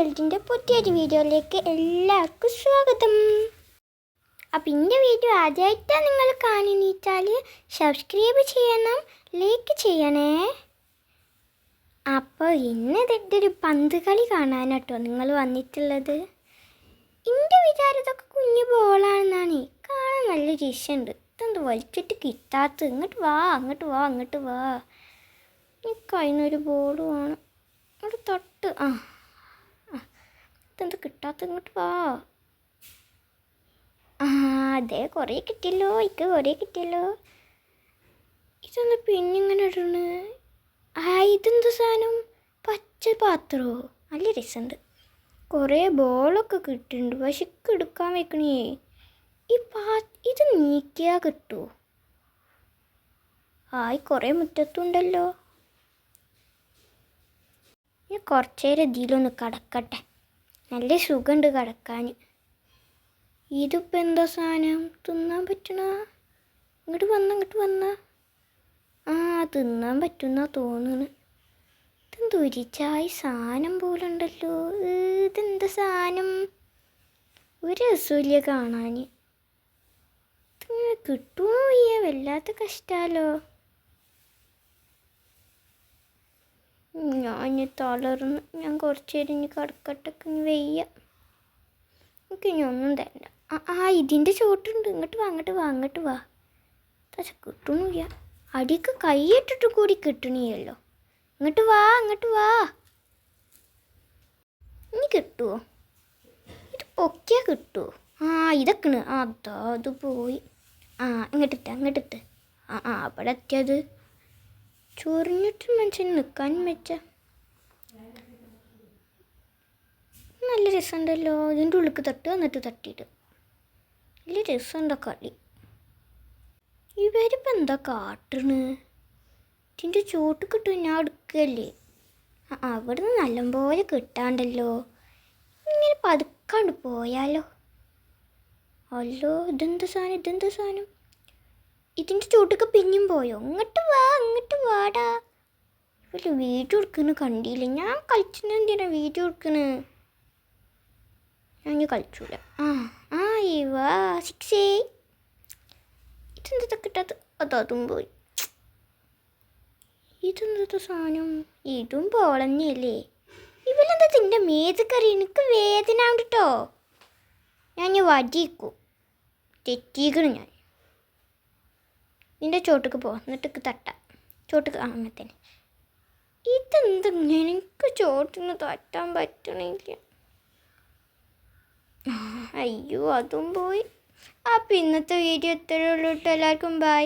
വേൾഡിന്റെ പുതിയൊരു വീഡിയോയിലേക്ക് എല്ലാവർക്കും സ്വാഗതം. അപ്പം എന്റെ വീഡിയോ ആദ്യമായിട്ടാണ് നിങ്ങൾ കാണുന്നിച്ചാൽ സബ്സ്ക്രൈബ് ചെയ്യണം ലൈക്ക് ചെയ്യണേ. അപ്പോൾ ഇന്ന് ഒരു പന്ത് കളി കാണാനാട്ടോ നിങ്ങൾ വന്നിട്ടുള്ളത്. എന്റെ വിചാരം ഇതൊക്കെ കുഞ്ഞു ബോളാണെന്നാണ്. കാണാൻ നല്ല രസമുണ്ട്. ഇതെന്ത് വലിച്ചിട്ട് കിട്ടാത്ത ഇങ്ങോട്ട് വാ അങ്ങോട്ട് വാ അങ്ങോട്ട് വാ. എനിക്ക് അതിനൊരു ബോൾ അവിടെ തൊട്ട് ആ, ഇതെന്ത് കിട്ടാത്ത ഇങ്ങോട്ട് വാ. ആ അതെ കുറേ കിട്ടിയല്ലോ. ഇക്ക് കുറേ കിട്ടിയല്ലോ. ഇതൊന്ന് പിന്നിങ്ങനെ ഇടണ്. ആ ഇതെന്ത് സാധനം? പച്ച പാത്രമോ നല്ല രസമുണ്ട് കുറേ ബോളൊക്കെ കിട്ടുന്നുണ്ട് പക്ഷെ ഇക്ക് എടുക്കാൻ വെക്കണേ ഈ പാ ഇത് നീക്കിയാൽ കിട്ടുമോ ആയി കുറേ മുറ്റത്തുണ്ടല്ലോ. ഞാൻ കുറച്ചേരം ഇതിലൊന്ന് കിടക്കട്ടെ. നല്ല സുഖമുണ്ട് കിടക്കാൻ. ഇതിപ്പോൾ എന്താ സാധനം തിന്നാൻ പറ്റണ? ഇങ്ങോട്ട് വന്ന ഇങ്ങോട്ട് വന്ന. ആ തിന്നാൻ പറ്റുന്ന തോന്നുന്നു ഇതെന്ത് ഉരിച്ചായി സാധനം പോലെ ഉണ്ടല്ലോ ഇതെന്ത് സാധനം ഒരു രസമില്ല കാണാൻ ഇതിങ്ങനെ കിട്ടുമോ ഈ വല്ലാത്ത കഷ്ടാലോ? ഞാൻ തളർന്ന് ഞാൻ കുറച്ച് നേരം ഇനി കിടക്കട്ടൊക്കെ ഇനി വെയ്യ. എനിക്ക് ഇനി ഒന്നും തരണ്ട. ആ ഇതിന്റെ ചോട്ടുണ്ട്. ഇങ്ങോട്ട് വാ അങ്ങോട്ട് വാ അങ്ങോട്ട് വാ. പക്ഷെ കിട്ടണില്ല. അടിക്ക് കൈയിട്ടിട്ട് കൂടി കിട്ടണില്ലല്ലോ. ഇങ്ങോട്ട് വാ അങ്ങോട്ട് വാ. ഇനി കിട്ടുമോ ഇത് പൊക്കിയാൽ കിട്ടുമോ ആ ഇതൊക്കെയാണ്. അതാ അത് പോയി. ആ ഇങ്ങോട്ടിട്ട് അങ്ങോട്ടിട്ട് ആ ആ അവിടെ എത്തിയത്. ചൊറിഞ്ഞിട്ട് മനുഷ്യൻ നിൽക്കാനും വെച്ച നല്ല രസമുണ്ടല്ലോ. ഇതിന്റെ ഉള്ളിക്ക് തട്ട് എന്നിട്ട് തട്ടിയിട്ട്. നല്ല രസമുണ്ടോ കളി? ഇവരിപ്പോൾ എന്താ കാട്ടണ്? ഇതിന്റെ ചോട്ട് കിട്ടും ഞാൻ എടുക്കല്ലേ? അവിടെ നല്ലപോലെ കിട്ടാണ്ടല്ലോ. ഇങ്ങനെ പതുക്കാണ്ട് പോയാലോ? അല്ലോ ഇതെന്താ സാധനം ഇതെന്താ സാധനം? ഇതിന്റെ ചോട്ടൊക്കെ പിന്നെയും പോയോ? ഇങ്ങോട്ട് വാ ഇങ്ങോട്ട് വാടാ. ഇവർ വീഡിയോ എടുക്കുന്ന കണ്ടില്ല. ഞാൻ കളിച്ചിന് എന്തിനാ വീഡിയോ എടുക്കണ്? ഞാൻ കളിച്ചൂല. ആ ആ ഈ വാ സിക്സേ ഇതെന്താ കിട്ടാത്ത അതും പോയി. ഇതെന്താ സാധനം? ഇതും പോളഞ്ഞല്ലേ? ഇവലെന്താ തിന്റെ മേത് കറി എനിക്ക് വേദന കേട്ടോ ഞാൻ വടിയിക്കൂ. തെറ്റിക്കണം ഞാൻ. നിന്റെ ചോട്ടക്ക് പോ. എന്നിട്ട് തട്ട. ചോട്ടക്ക് അങ്ങനെ തന്നെ ഇതെന്ത് എനിക്ക് ചോട്ടിന് തട്ടാൻ പറ്റണില്ല. അയ്യോ അതും പോയി. അപ്പം ഇന്നത്തെ വീഡിയോ ഇത്രയേ കേട്ടോ. എല്ലാവർക്കും ബൈ